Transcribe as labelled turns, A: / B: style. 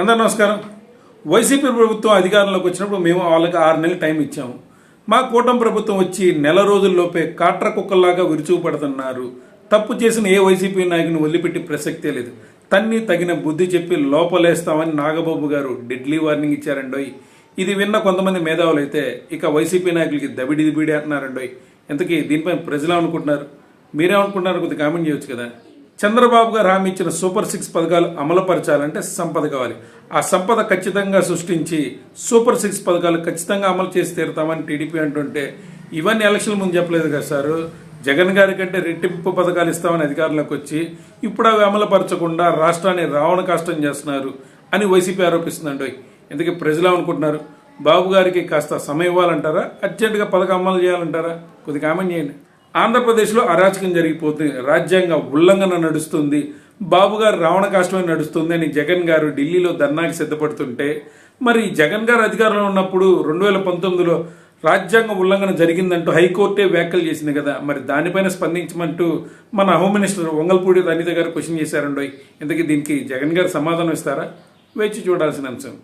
A: అందరు నమస్కారం. వైసీపీ ప్రభుత్వం అధికారంలోకి వచ్చినప్పుడు మేము వాళ్ళకి ఆరు నెలలు టైం ఇచ్చాము. మా కూటమి ప్రభుత్వం వచ్చి నెల రోజుల్లోపే కాట్ర కుక్కల్లాగా విరుచుకుపడుతున్నారు. తప్పు చేసిన ఏ వైసీపీ నాయకుని వదిలిపెట్టి ప్రసక్తే లేదు. తన్ని తగిన బుద్ధి చెప్పి లోపలేస్తామని నాగబాబు గారు డెడ్లీ వార్నింగ్ ఇచ్చారండోయ్ ఇది విన్న కొంతమంది మేధావులు అయితే ఇక వైసీపీ నాయకులకి దబిడి దిబిడి అంటున్నారండోయ్ ఇంతకీ దీనిపై ప్రజలు అనుకుంటున్నారు మీరేమనుకుంటున్నారు? కొద్దిగా కామెంట్ చేయొచ్చు కదా. చంద్రబాబు గారు హామీ ఇచ్చిన సూపర్ సిక్స్ పథకాలు అమలుపరచాలంటే సంపద కావాలి. ఆ సంపద ఖచ్చితంగా సృష్టించి సూపర్ సిక్స్ పథకాలు ఖచ్చితంగా అమలు చేసి తీరుతామని టీడీపీ అంటుంటే ఇవన్నీ ఎలక్షన్ ముందు చెప్పలేదు కదా సారు? జగన్ గారి కంటే రెట్టింపు పథకాలు ఇస్తామని అధికారంలోకి వచ్చి ఇప్పుడు అవి అమలుపరచకుండా రాష్ట్రాన్ని రావణ కష్టం చేస్తున్నారు అని వైసీపీ ఆరోపిస్తుందండి. ఎందుకే ప్రజలు అనుకుంటున్నారు బాబు గారికి కాస్త సమయం ఇవ్వాలంటారా? అర్జెంటుగా పథకం అమలు చేయాలంటారా? కొద్దిగా కామెంట్ చేయండి. ఆంధ్రప్రదేశ్లో అరాచకం జరిగిపోతుంది రాజ్యాంగ ఉల్లంఘన నడుస్తుంది బాబు గారు రావణ కాష్టమే నడుస్తుంది అని జగన్ గారు ఢిల్లీలో ధర్నాకి సిద్ధపడుతుంటే మరి జగన్ గారు అధికారంలో ఉన్నప్పుడు రెండు వేల పంతొమ్మిదిలో రాజ్యాంగ ఉల్లంఘన జరిగిందంటూ హైకోర్టే వ్యాఖ్యలు చేసింది కదా. మరి దానిపైన స్పందించమంటూ మన హోమ్ మినిస్టర్ వంగల్పూడి అనిత గారు క్వశ్చన్ చేశారండోయ్. ఇంతకీ దీనికి జగన్ గారు సమాధానం ఇస్తారా? వేచి చూడాల్సిన అంశం.